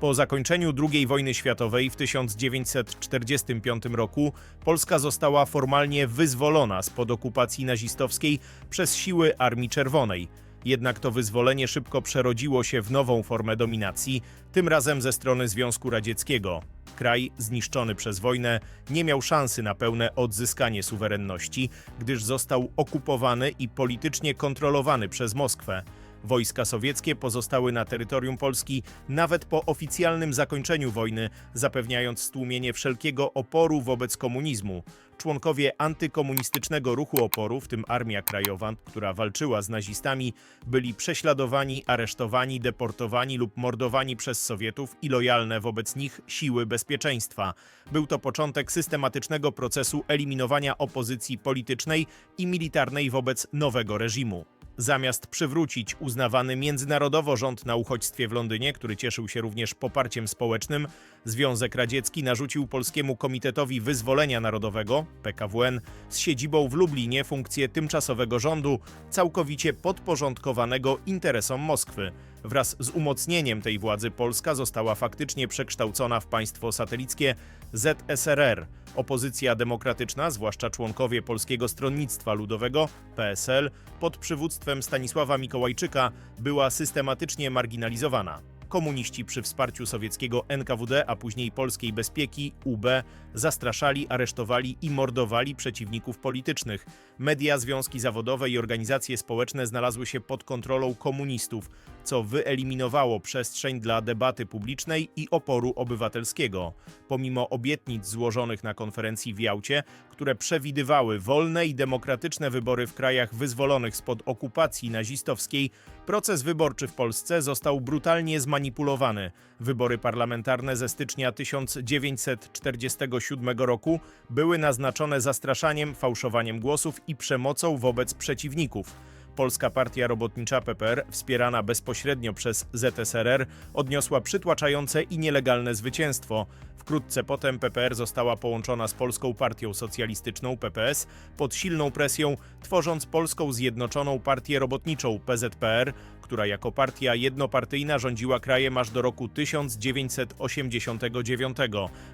Po zakończeniu II wojny światowej w 1945 roku Polska została formalnie wyzwolona spod okupacji nazistowskiej przez siły Armii Czerwonej. Jednak to wyzwolenie szybko przerodziło się w nową formę dominacji, tym razem ze strony Związku Radzieckiego. Kraj zniszczony przez wojnę nie miał szansy na pełne odzyskanie suwerenności, gdyż został okupowany i politycznie kontrolowany przez Moskwę. Wojska sowieckie pozostały na terytorium Polski nawet po oficjalnym zakończeniu wojny, zapewniając stłumienie wszelkiego oporu wobec komunizmu. Członkowie antykomunistycznego ruchu oporu, w tym Armia Krajowa, która walczyła z nazistami, byli prześladowani, aresztowani, deportowani lub mordowani przez Sowietów i lojalne wobec nich siły bezpieczeństwa. Był to początek systematycznego procesu eliminowania opozycji politycznej i militarnej wobec nowego reżimu. Zamiast przywrócić uznawany międzynarodowo rząd na uchodźstwie w Londynie, który cieszył się również poparciem społecznym, Związek Radziecki narzucił Polskiemu Komitetowi Wyzwolenia Narodowego, PKWN, z siedzibą w Lublinie funkcję tymczasowego rządu, całkowicie podporządkowanego interesom Moskwy. Wraz z umocnieniem tej władzy Polska została faktycznie przekształcona w państwo satelickie ZSRR. Opozycja demokratyczna, zwłaszcza członkowie Polskiego Stronnictwa Ludowego, PSL, pod przywództwem Stanisława Mikołajczyka, była systematycznie marginalizowana. Komuniści przy wsparciu sowieckiego NKWD, a później Polskiej Bezpieki, UB, zastraszali, aresztowali i mordowali przeciwników politycznych. Media, związki zawodowe i organizacje społeczne znalazły się pod kontrolą komunistów, co wyeliminowało przestrzeń dla debaty publicznej i oporu obywatelskiego. Pomimo obietnic złożonych na konferencji w Jałcie, które przewidywały wolne i demokratyczne wybory w krajach wyzwolonych spod okupacji nazistowskiej, proces wyborczy w Polsce został brutalnie zmanipulowany. Wybory parlamentarne ze stycznia 1947 roku były naznaczone zastraszaniem, fałszowaniem głosów i przemocą wobec przeciwników. Polska Partia Robotnicza PPR, wspierana bezpośrednio przez ZSRR, odniosła przytłaczające i nielegalne zwycięstwo. Wkrótce potem PPR została połączona z Polską Partią Socjalistyczną PPS pod silną presją, tworząc Polską Zjednoczoną Partię Robotniczą PZPR, która jako partia jednopartyjna rządziła krajem aż do roku 1989.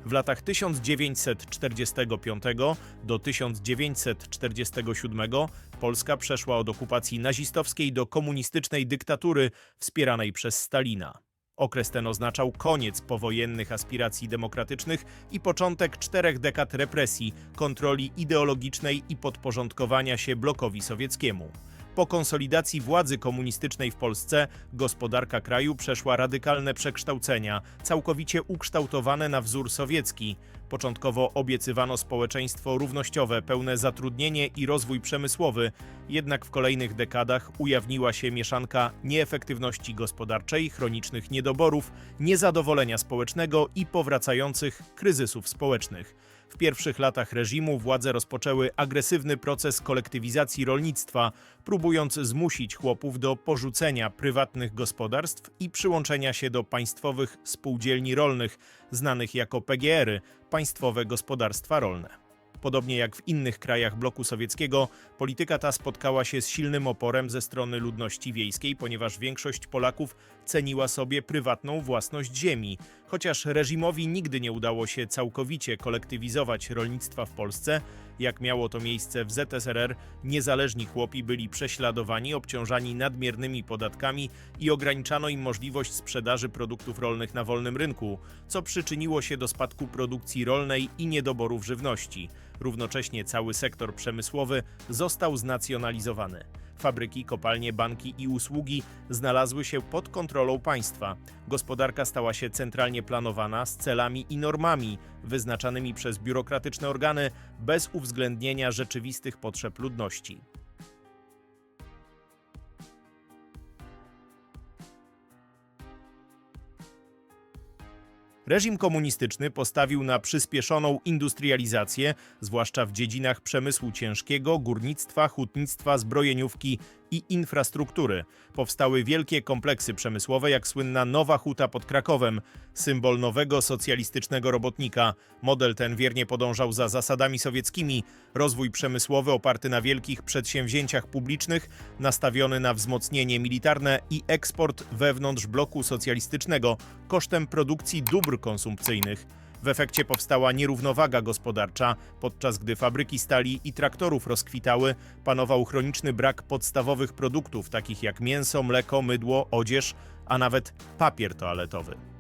W latach 1945 do 1947 Polska przeszła od okupacji nazistowskiej do komunistycznej dyktatury wspieranej przez Stalina. Okres ten oznaczał koniec powojennych aspiracji demokratycznych i początek czterech dekad represji, kontroli ideologicznej i podporządkowania się blokowi sowieckiemu. Po konsolidacji władzy komunistycznej w Polsce gospodarka kraju przeszła radykalne przekształcenia, całkowicie ukształtowane na wzór sowiecki. Początkowo obiecywano społeczeństwo równościowe, pełne zatrudnienie i rozwój przemysłowy, jednak w kolejnych dekadach ujawniła się mieszanka nieefektywności gospodarczej, chronicznych niedoborów, niezadowolenia społecznego i powracających kryzysów społecznych. W pierwszych latach reżimu władze rozpoczęły agresywny proces kolektywizacji rolnictwa, próbując zmusić chłopów do porzucenia prywatnych gospodarstw i przyłączenia się do państwowych spółdzielni rolnych, znanych jako PGR-y państwowe gospodarstwa rolne. Podobnie jak w innych krajach bloku sowieckiego, polityka ta spotkała się z silnym oporem ze strony ludności wiejskiej, ponieważ większość Polaków ceniła sobie prywatną własność ziemi. Chociaż reżimowi nigdy nie udało się całkowicie kolektywizować rolnictwa w Polsce, jak miało to miejsce w ZSRR, niezależni chłopi byli prześladowani, obciążani nadmiernymi podatkami i ograniczano im możliwość sprzedaży produktów rolnych na wolnym rynku, co przyczyniło się do spadku produkcji rolnej i niedoborów żywności. Równocześnie cały sektor przemysłowy został znacjonalizowany. Fabryki, kopalnie, banki i usługi znalazły się pod kontrolą państwa. Gospodarka stała się centralnie planowana z celami i normami wyznaczanymi przez biurokratyczne organy bez uwzględnienia rzeczywistych potrzeb ludności. Reżim komunistyczny postawił na przyspieszoną industrializację, zwłaszcza w dziedzinach przemysłu ciężkiego, górnictwa, hutnictwa, zbrojeniówki i infrastruktury. Powstały wielkie kompleksy przemysłowe, jak słynna Nowa Huta pod Krakowem, symbol nowego socjalistycznego robotnika. Model ten wiernie podążał za zasadami sowieckimi. Rozwój przemysłowy oparty na wielkich przedsięwzięciach publicznych, nastawiony na wzmocnienie militarne i eksport wewnątrz bloku socjalistycznego kosztem produkcji dóbr konsumpcyjnych. W efekcie powstała nierównowaga gospodarcza, podczas gdy fabryki stali i traktorów rozkwitały, panował chroniczny brak podstawowych produktów, takich jak mięso, mleko, mydło, odzież, a nawet papier toaletowy.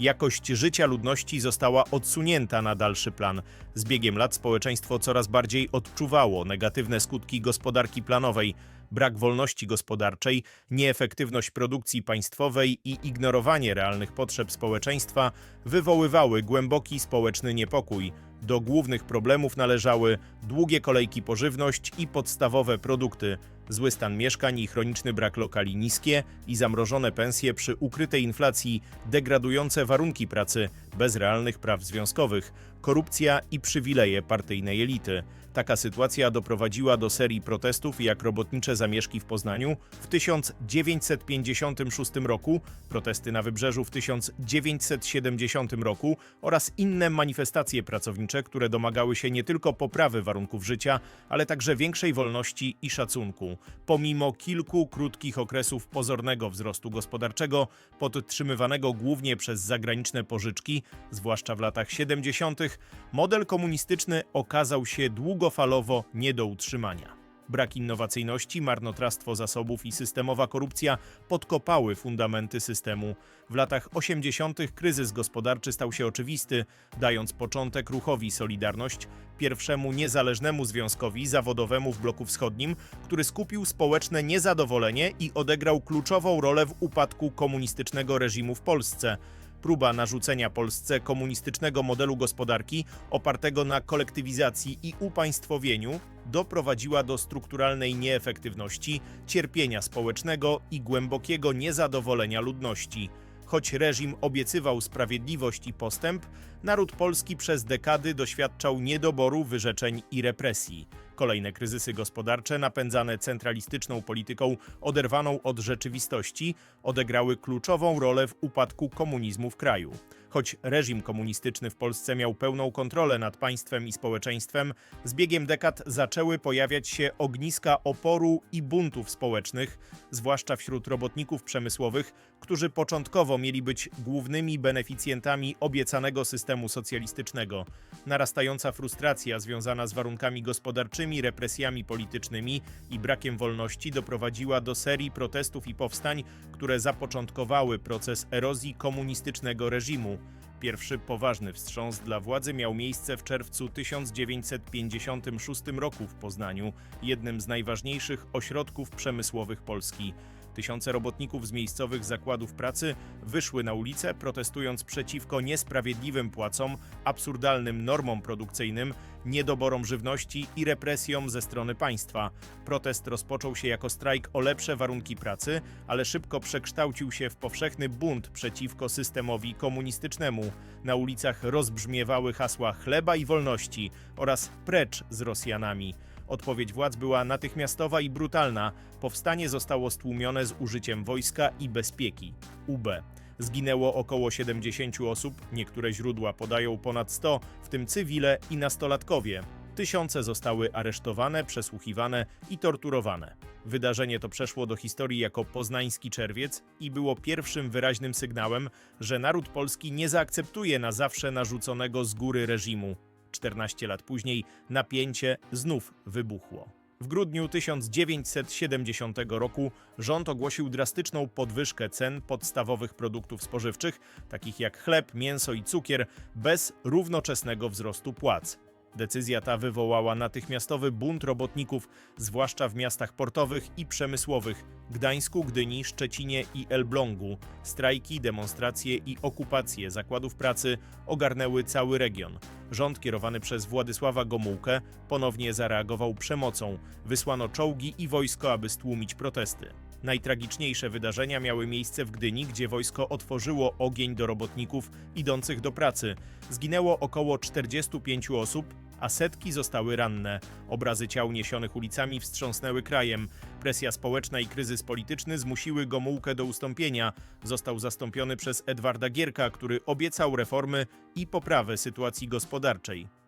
Jakość życia ludności została odsunięta na dalszy plan. Z biegiem lat społeczeństwo coraz bardziej odczuwało negatywne skutki gospodarki planowej, brak wolności gospodarczej, nieefektywność produkcji państwowej i ignorowanie realnych potrzeb społeczeństwa wywoływały głęboki społeczny niepokój. Do głównych problemów należały długie kolejki po żywność i podstawowe produkty, zły stan mieszkań i chroniczny brak lokali niskie i zamrożone pensje przy ukrytej inflacji, degradujące warunki pracy bez realnych praw związkowych, korupcja i przywileje partyjnej elity. Taka sytuacja doprowadziła do serii protestów jak robotnicze zamieszki w Poznaniu w 1956 roku, protesty na Wybrzeżu w 1970 roku oraz inne manifestacje pracownicze, które domagały się nie tylko poprawy warunków życia, ale także większej wolności i szacunku. Pomimo kilku krótkich okresów pozornego wzrostu gospodarczego, podtrzymywanego głównie przez zagraniczne pożyczki, zwłaszcza w latach 70., model komunistyczny okazał się długofalowo nie do utrzymania. Brak innowacyjności, marnotrawstwo zasobów i systemowa korupcja podkopały fundamenty systemu. W latach 80. kryzys gospodarczy stał się oczywisty, dając początek ruchowi Solidarność, pierwszemu niezależnemu związkowi zawodowemu w bloku wschodnim, który skupił społeczne niezadowolenie i odegrał kluczową rolę w upadku komunistycznego reżimu w Polsce. Próba narzucenia Polsce komunistycznego modelu gospodarki opartego na kolektywizacji i upaństwowieniu doprowadziła do strukturalnej nieefektywności, cierpienia społecznego i głębokiego niezadowolenia ludności. Choć reżim obiecywał sprawiedliwość i postęp, naród polski przez dekady doświadczał niedoboru, wyrzeczeń i represji. Kolejne kryzysy gospodarcze, napędzane centralistyczną polityką oderwaną od rzeczywistości, odegrały kluczową rolę w upadku komunizmu w kraju. Choć reżim komunistyczny w Polsce miał pełną kontrolę nad państwem i społeczeństwem, z biegiem dekad zaczęły pojawiać się ogniska oporu i buntów społecznych, zwłaszcza wśród robotników przemysłowych, którzy początkowo mieli być głównymi beneficjentami obiecanego systemu socjalistycznego. Narastająca frustracja związana z warunkami gospodarczymi, represjami politycznymi i brakiem wolności doprowadziła do serii protestów i powstań, które zapoczątkowały proces erozji komunistycznego reżimu. Pierwszy poważny wstrząs dla władzy miał miejsce w czerwcu 1956 roku w Poznaniu, jednym z najważniejszych ośrodków przemysłowych Polski. Tysiące robotników z miejscowych zakładów pracy wyszły na ulicę, protestując przeciwko niesprawiedliwym płacom, absurdalnym normom produkcyjnym, niedoborom żywności i represjom ze strony państwa. Protest rozpoczął się jako strajk o lepsze warunki pracy, ale szybko przekształcił się w powszechny bunt przeciwko systemowi komunistycznemu. Na ulicach rozbrzmiewały hasła chleba i wolności oraz precz z Rosjanami. Odpowiedź władz była natychmiastowa i brutalna. Powstanie zostało stłumione z użyciem wojska i bezpieki. UB. Zginęło około 70 osób, niektóre źródła podają ponad 100, w tym cywile i nastolatkowie. Tysiące zostały aresztowane, przesłuchiwane i torturowane. Wydarzenie to przeszło do historii jako poznański czerwiec i było pierwszym wyraźnym sygnałem, że naród polski nie zaakceptuje na zawsze narzuconego z góry reżimu. 14 lat później napięcie znów wybuchło. W grudniu 1970 roku rząd ogłosił drastyczną podwyżkę cen podstawowych produktów spożywczych, takich jak chleb, mięso i cukier, bez równoczesnego wzrostu płac. Decyzja ta wywołała natychmiastowy bunt robotników, zwłaszcza w miastach portowych i przemysłowych Gdańsku, Gdyni, Szczecinie i Elblągu. Strajki, demonstracje i okupacje zakładów pracy ogarnęły cały region. Rząd kierowany przez Władysława Gomułkę ponownie zareagował przemocą. Wysłano czołgi i wojsko, aby stłumić protesty. Najtragiczniejsze wydarzenia miały miejsce w Gdyni, gdzie wojsko otworzyło ogień do robotników idących do pracy. Zginęło około 45 osób, a setki zostały ranne. Obrazy ciał niesionych ulicami wstrząsnęły krajem. Presja społeczna i kryzys polityczny zmusiły Gomułkę do ustąpienia. Został zastąpiony przez Edwarda Gierka, który obiecał reformy i poprawę sytuacji gospodarczej.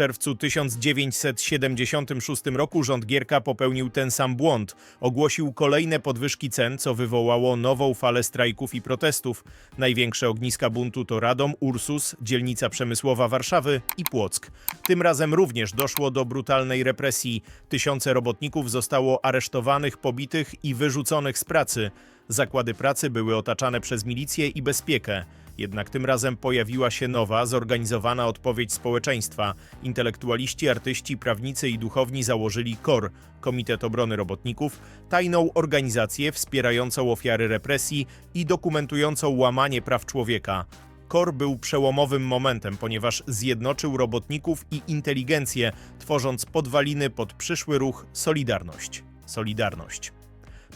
Czerwcu 1976 roku rząd Gierka popełnił ten sam błąd. Ogłosił kolejne podwyżki cen, co wywołało nową falę strajków i protestów. Największe ogniska buntu to Radom, Ursus, dzielnica przemysłowa Warszawy i Płock. Tym razem również doszło do brutalnej represji. Tysiące robotników zostało aresztowanych, pobitych i wyrzuconych z pracy. Zakłady pracy były otaczane przez milicję i bezpiekę. Jednak tym razem pojawiła się nowa, zorganizowana odpowiedź społeczeństwa. Intelektualiści, artyści, prawnicy i duchowni założyli KOR, Komitet Obrony Robotników, tajną organizację wspierającą ofiary represji i dokumentującą łamanie praw człowieka. KOR był przełomowym momentem, ponieważ zjednoczył robotników i inteligencję, tworząc podwaliny pod przyszły ruch Solidarność. Solidarność.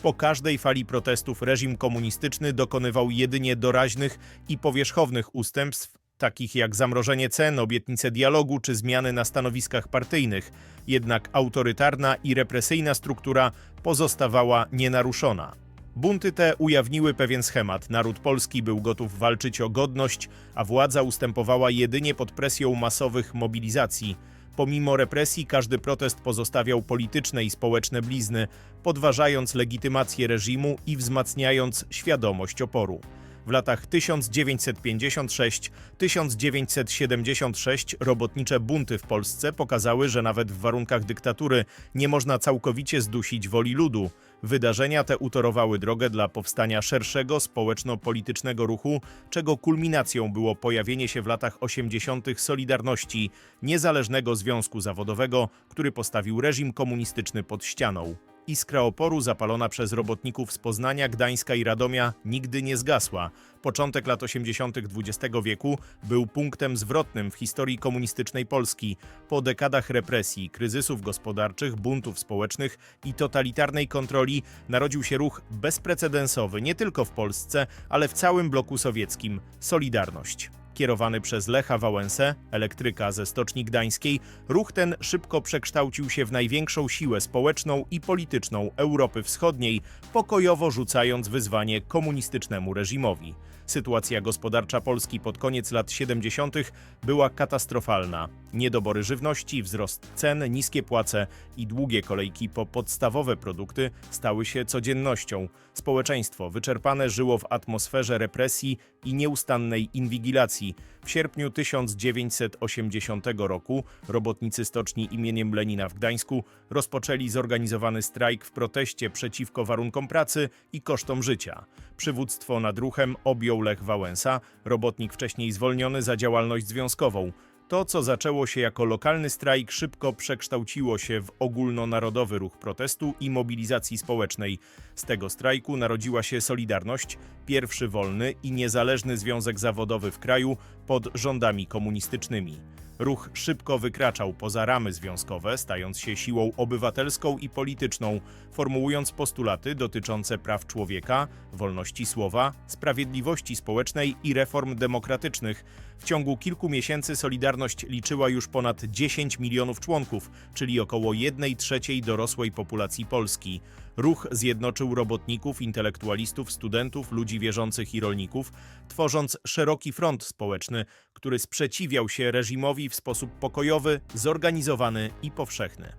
Po każdej fali protestów reżim komunistyczny dokonywał jedynie doraźnych i powierzchownych ustępstw, takich jak zamrożenie cen, obietnice dialogu czy zmiany na stanowiskach partyjnych. Jednak autorytarna i represyjna struktura pozostawała nienaruszona. Bunty te ujawniły pewien schemat. Naród polski był gotów walczyć o godność, a władza ustępowała jedynie pod presją masowych mobilizacji. Pomimo represji każdy protest pozostawiał polityczne i społeczne blizny, podważając legitymację reżimu i wzmacniając świadomość oporu. W latach 1956-1976 robotnicze bunty w Polsce pokazały, że nawet w warunkach dyktatury nie można całkowicie zdusić woli ludu. Wydarzenia te utorowały drogę dla powstania szerszego społeczno-politycznego ruchu, czego kulminacją było pojawienie się w latach 80. Solidarności, niezależnego związku zawodowego, który postawił reżim komunistyczny pod ścianą. Iskra oporu zapalona przez robotników z Poznania, Gdańska i Radomia nigdy nie zgasła. Początek lat 80. XX wieku był punktem zwrotnym w historii komunistycznej Polski. Po dekadach represji, kryzysów gospodarczych, buntów społecznych i totalitarnej kontroli narodził się ruch bezprecedensowy nie tylko w Polsce, ale w całym bloku sowieckim Solidarność. Kierowany przez Lecha Wałęsę, elektryka ze Stoczni Gdańskiej, ruch ten szybko przekształcił się w największą siłę społeczną i polityczną Europy Wschodniej, pokojowo rzucając wyzwanie komunistycznemu reżimowi. Sytuacja gospodarcza Polski pod koniec lat 70. była katastrofalna. Niedobory żywności, wzrost cen, niskie płace i długie kolejki po podstawowe produkty stały się codziennością. Społeczeństwo wyczerpane żyło w atmosferze represji i nieustannej inwigilacji. W sierpniu 1980 roku robotnicy stoczni imieniem Lenina w Gdańsku rozpoczęli zorganizowany strajk w proteście przeciwko warunkom pracy i kosztom życia. Przywództwo nad ruchem objął Lech Wałęsa, robotnik wcześniej zwolniony za działalność związkową. To, co zaczęło się jako lokalny strajk, szybko przekształciło się w ogólnonarodowy ruch protestu i mobilizacji społecznej. Z tego strajku narodziła się Solidarność, pierwszy wolny i niezależny związek zawodowy w kraju pod rządami komunistycznymi. Ruch szybko wykraczał poza ramy związkowe, stając się siłą obywatelską i polityczną, formułując postulaty dotyczące praw człowieka, wolności słowa, sprawiedliwości społecznej i reform demokratycznych. W ciągu kilku miesięcy Solidarność liczyła już ponad 10 milionów członków, czyli około 1 trzeciej dorosłej populacji Polski. Ruch zjednoczył robotników, intelektualistów, studentów, ludzi wierzących i rolników, tworząc szeroki front społeczny, który sprzeciwiał się reżimowi w sposób pokojowy, zorganizowany i powszechny.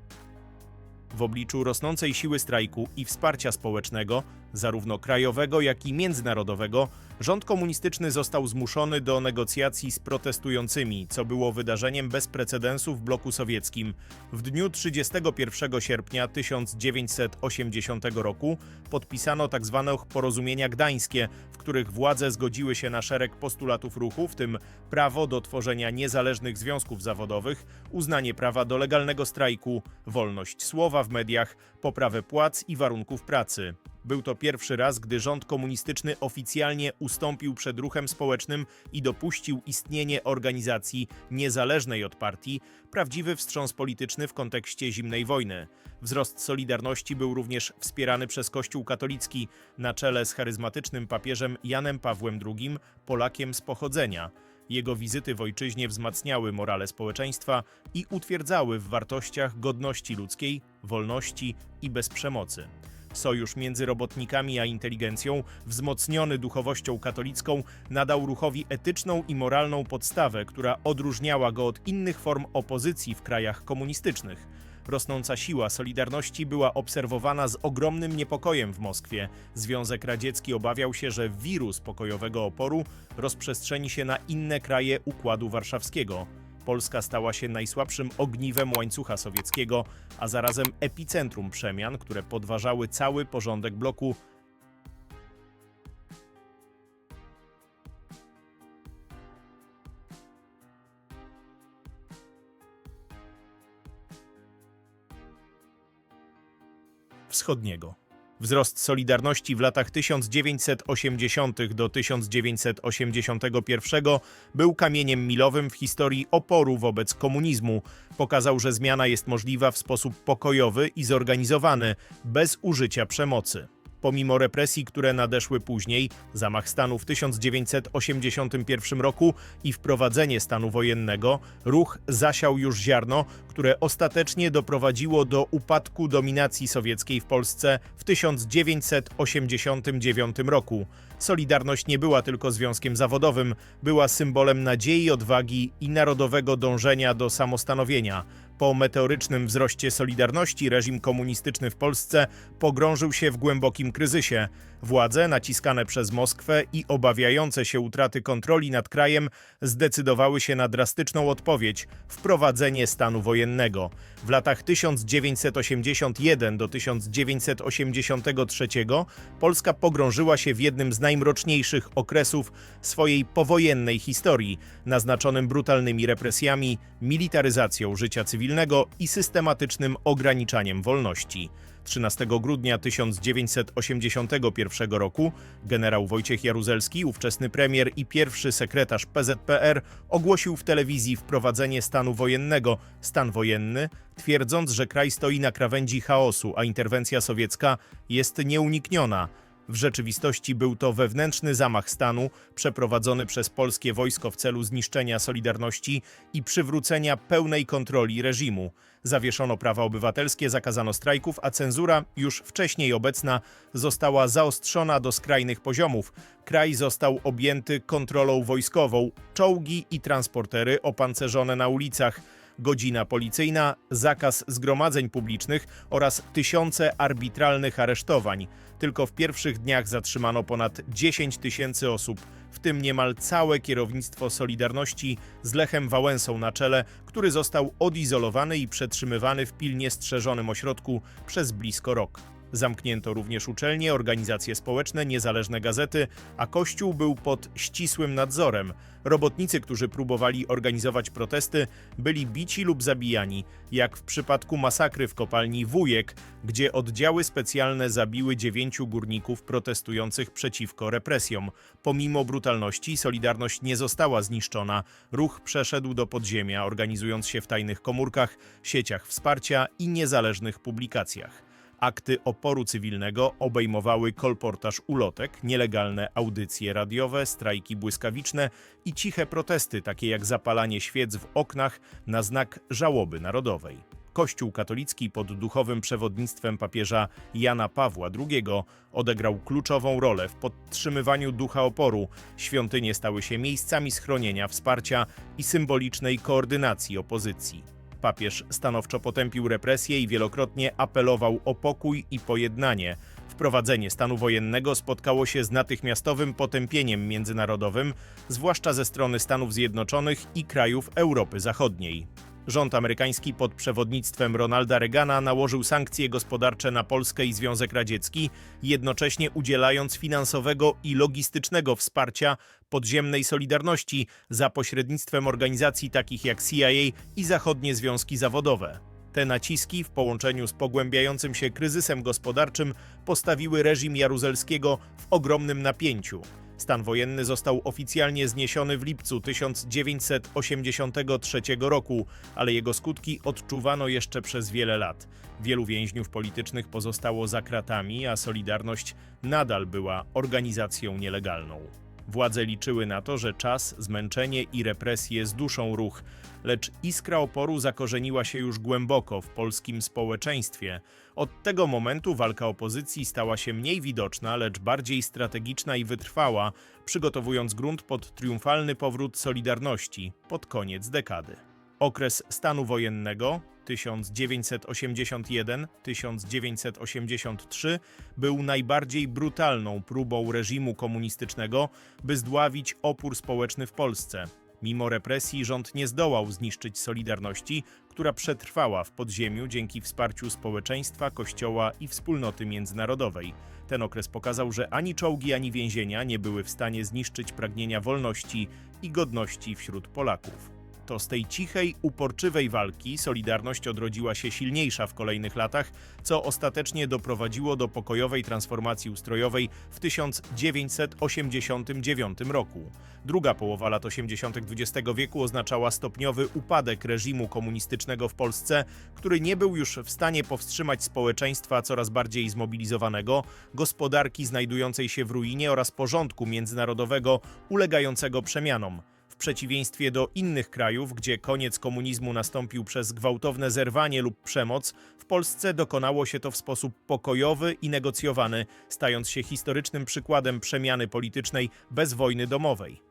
W obliczu rosnącej siły strajku i wsparcia społecznego, zarówno krajowego, jak i międzynarodowego, rząd komunistyczny został zmuszony do negocjacji z protestującymi, co było wydarzeniem bez precedensu w bloku sowieckim. W dniu 31 sierpnia 1980 roku podpisano tzw. porozumienia gdańskie, w których władze zgodziły się na szereg postulatów ruchu, w tym prawo do tworzenia niezależnych związków zawodowych, uznanie prawa do legalnego strajku, wolność słowa w mediach, poprawę płac i warunków pracy. Był to pierwszy raz, gdy rząd komunistyczny oficjalnie ustąpił przed ruchem społecznym i dopuścił istnienie organizacji niezależnej od partii, prawdziwy wstrząs polityczny w kontekście zimnej wojny. Wzrost Solidarności był również wspierany przez Kościół katolicki na czele z charyzmatycznym papieżem Janem Pawłem II, Polakiem z pochodzenia. Jego wizyty w ojczyźnie wzmacniały morale społeczeństwa i utwierdzały w wartościach godności ludzkiej, wolności i bez przemocy. Sojusz między robotnikami a inteligencją, wzmocniony duchowością katolicką, nadał ruchowi etyczną i moralną podstawę, która odróżniała go od innych form opozycji w krajach komunistycznych. Rosnąca siła Solidarności była obserwowana z ogromnym niepokojem w Moskwie. Związek Radziecki obawiał się, że wirus pokojowego oporu rozprzestrzeni się na inne kraje Układu Warszawskiego. Polska stała się najsłabszym ogniwem łańcucha sowieckiego, a zarazem epicentrum przemian, które podważały cały porządek bloku wschodniego. Wzrost Solidarności w latach 1980 do 1981 był kamieniem milowym w historii oporu wobec komunizmu. Pokazał, że zmiana jest możliwa w sposób pokojowy i zorganizowany, bez użycia przemocy. Pomimo represji, które nadeszły później, zamach stanu w 1981 roku i wprowadzenie stanu wojennego, ruch zasiał już ziarno, które ostatecznie doprowadziło do upadku dominacji sowieckiej w Polsce w 1989 roku. Solidarność nie była tylko związkiem zawodowym, była symbolem nadziei, odwagi i narodowego dążenia do samostanowienia. Po meteorycznym wzroście Solidarności reżim komunistyczny w Polsce pogrążył się w głębokim kryzysie. Władze, naciskane przez Moskwę i obawiające się utraty kontroli nad krajem, zdecydowały się na drastyczną odpowiedź wprowadzenie stanu wojennego. W latach 1981 do 1983 Polska pogrążyła się w jednym z najmroczniejszych okresów swojej powojennej historii, naznaczonym brutalnymi represjami, militaryzacją życia cywilnego i systematycznym ograniczaniem wolności. 13 grudnia 1981 roku generał Wojciech Jaruzelski, ówczesny premier i pierwszy sekretarz PZPR, ogłosił w telewizji wprowadzenie stanu wojennego, stan wojenny, twierdząc, że kraj stoi na krawędzi chaosu, a interwencja sowiecka jest nieunikniona. W rzeczywistości był to wewnętrzny zamach stanu przeprowadzony przez polskie wojsko w celu zniszczenia Solidarności i przywrócenia pełnej kontroli reżimu. Zawieszono prawa obywatelskie, zakazano strajków, a cenzura, już wcześniej obecna, została zaostrzona do skrajnych poziomów. Kraj został objęty kontrolą wojskową, czołgi i transportery opancerzone na ulicach godzina policyjna, zakaz zgromadzeń publicznych oraz tysiące arbitralnych aresztowań. Tylko w pierwszych dniach zatrzymano ponad 10 tysięcy osób, w tym niemal całe kierownictwo Solidarności z Lechem Wałęsą na czele, który został odizolowany i przetrzymywany w pilnie strzeżonym ośrodku przez blisko rok. Zamknięto również uczelnie, organizacje społeczne, niezależne gazety, a Kościół był pod ścisłym nadzorem. Robotnicy, którzy próbowali organizować protesty, byli bici lub zabijani, jak w przypadku masakry w kopalni Wujek, gdzie oddziały specjalne zabiły dziewięciu górników protestujących przeciwko represjom. Pomimo brutalności, Solidarność nie została zniszczona. Ruch przeszedł do podziemia, organizując się w tajnych komórkach, sieciach wsparcia i niezależnych publikacjach. Akty oporu cywilnego obejmowały kolportaż ulotek, nielegalne audycje radiowe, strajki błyskawiczne i ciche protesty, takie jak zapalanie świec w oknach na znak żałoby narodowej. Kościół katolicki pod duchowym przewodnictwem papieża Jana Pawła II odegrał kluczową rolę w podtrzymywaniu ducha oporu. Świątynie stały się miejscami schronienia, wsparcia i symbolicznej koordynacji opozycji. Papież stanowczo potępił represje i wielokrotnie apelował o pokój i pojednanie. Wprowadzenie stanu wojennego spotkało się z natychmiastowym potępieniem międzynarodowym, zwłaszcza ze strony Stanów Zjednoczonych i krajów Europy Zachodniej. Rząd amerykański pod przewodnictwem Ronalda Reagana nałożył sankcje gospodarcze na Polskę i Związek Radziecki, jednocześnie udzielając finansowego i logistycznego wsparcia podziemnej Solidarności za pośrednictwem organizacji takich jak CIA i zachodnie związki zawodowe. Te naciski w połączeniu z pogłębiającym się kryzysem gospodarczym postawiły reżim Jaruzelskiego w ogromnym napięciu. Stan wojenny został oficjalnie zniesiony w lipcu 1983 roku, ale jego skutki odczuwano jeszcze przez wiele lat. Wielu więźniów politycznych pozostało za kratami, a Solidarność nadal była organizacją nielegalną. Władze liczyły na to, że czas, zmęczenie i represje zduszą ruch, lecz iskra oporu zakorzeniła się już głęboko w polskim społeczeństwie. Od tego momentu walka opozycji stała się mniej widoczna, lecz bardziej strategiczna i wytrwała, przygotowując grunt pod triumfalny powrót Solidarności pod koniec dekady. Okres stanu wojennego 1981-1983 był najbardziej brutalną próbą reżimu komunistycznego, by zdławić opór społeczny w Polsce. Mimo represji rząd nie zdołał zniszczyć Solidarności, która przetrwała w podziemiu dzięki wsparciu społeczeństwa, kościoła i wspólnoty międzynarodowej. Ten okres pokazał, że ani czołgi, ani więzienia nie były w stanie zniszczyć pragnienia wolności i godności wśród Polaków. To z tej cichej, uporczywej walki Solidarność odrodziła się silniejsza w kolejnych latach, co ostatecznie doprowadziło do pokojowej transformacji ustrojowej w 1989 roku. Druga połowa lat 80. XX wieku oznaczała stopniowy upadek reżimu komunistycznego w Polsce, który nie był już w stanie powstrzymać społeczeństwa coraz bardziej zmobilizowanego, gospodarki znajdującej się w ruinie oraz porządku międzynarodowego ulegającego przemianom. W przeciwieństwie do innych krajów, gdzie koniec komunizmu nastąpił przez gwałtowne zerwanie lub przemoc, w Polsce dokonało się to w sposób pokojowy i negocjowany, stając się historycznym przykładem przemiany politycznej bez wojny domowej.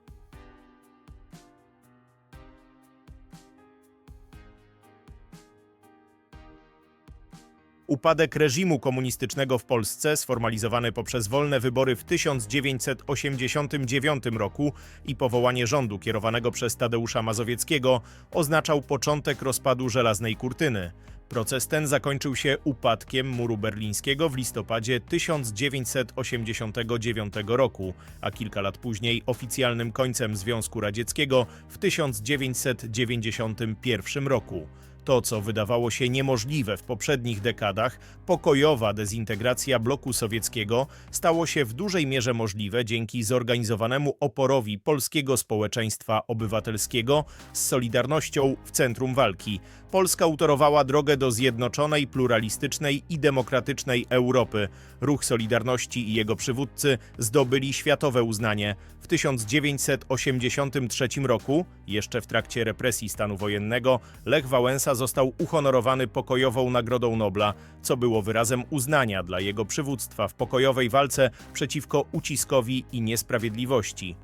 Upadek reżimu komunistycznego w Polsce, sformalizowany poprzez wolne wybory w 1989 roku i powołanie rządu kierowanego przez Tadeusza Mazowieckiego, oznaczał początek rozpadu żelaznej kurtyny. Proces ten zakończył się upadkiem muru berlińskiego w listopadzie 1989 roku, a kilka lat później oficjalnym końcem Związku Radzieckiego w 1991 roku. To, co wydawało się niemożliwe w poprzednich dekadach, pokojowa dezintegracja bloku sowieckiego, stało się w dużej mierze możliwe dzięki zorganizowanemu oporowi polskiego społeczeństwa obywatelskiego z Solidarnością w centrum walki. Polska utorowała drogę do zjednoczonej, pluralistycznej i demokratycznej Europy. Ruch Solidarności i jego przywódcy zdobyli światowe uznanie. W 1983 roku, jeszcze w trakcie represji stanu wojennego, Lech Wałęsa został uhonorowany pokojową Nagrodą Nobla, co było wyrazem uznania dla jego przywództwa w pokojowej walce przeciwko uciskowi i niesprawiedliwości.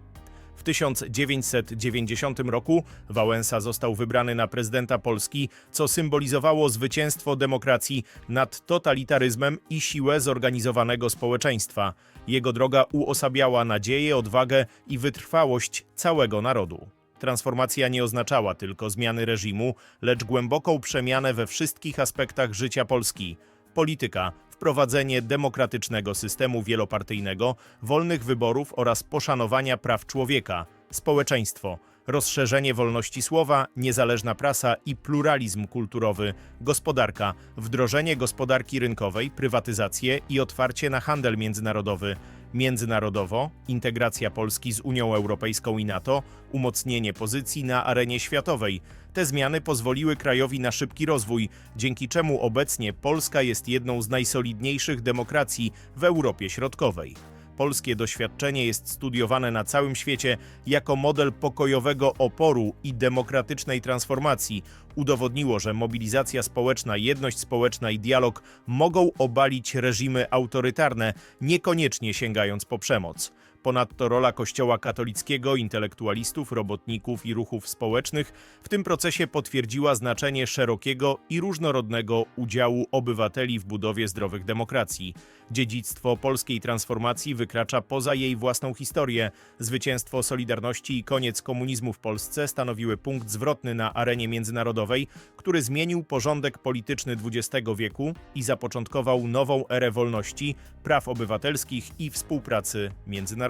W 1990 roku Wałęsa został wybrany na prezydenta Polski, co symbolizowało zwycięstwo demokracji nad totalitaryzmem i siłę zorganizowanego społeczeństwa. Jego droga uosabiała nadzieję, odwagę i wytrwałość całego narodu. Transformacja nie oznaczała tylko zmiany reżimu, lecz głęboką przemianę we wszystkich aspektach życia Polski. Polityka, wprowadzenie demokratycznego systemu wielopartyjnego, wolnych wyborów oraz poszanowania praw człowieka, społeczeństwo, rozszerzenie wolności słowa, niezależna prasa i pluralizm kulturowy, gospodarka, wdrożenie gospodarki rynkowej, prywatyzację i otwarcie na handel międzynarodowy, międzynarodowo, integracja Polski z Unią Europejską i NATO, umocnienie pozycji na arenie światowej. Te zmiany pozwoliły krajowi na szybki rozwój, dzięki czemu obecnie Polska jest jedną z najsolidniejszych demokracji w Europie Środkowej. Polskie doświadczenie jest studiowane na całym świecie jako model pokojowego oporu i demokratycznej transformacji. Udowodniło, że mobilizacja społeczna, jedność społeczna i dialog mogą obalić reżimy autorytarne, niekoniecznie sięgając po przemoc. Ponadto rola Kościoła katolickiego, intelektualistów, robotników i ruchów społecznych w tym procesie potwierdziła znaczenie szerokiego i różnorodnego udziału obywateli w budowie zdrowych demokracji. Dziedzictwo polskiej transformacji wykracza poza jej własną historię. Zwycięstwo Solidarności i koniec komunizmu w Polsce stanowiły punkt zwrotny na arenie międzynarodowej, który zmienił porządek polityczny XX wieku i zapoczątkował nową erę wolności, praw obywatelskich i współpracy międzynarodowej.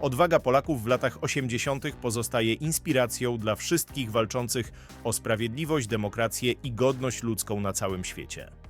Odwaga Polaków w latach 80. pozostaje inspiracją dla wszystkich walczących o sprawiedliwość, demokrację i godność ludzką na całym świecie.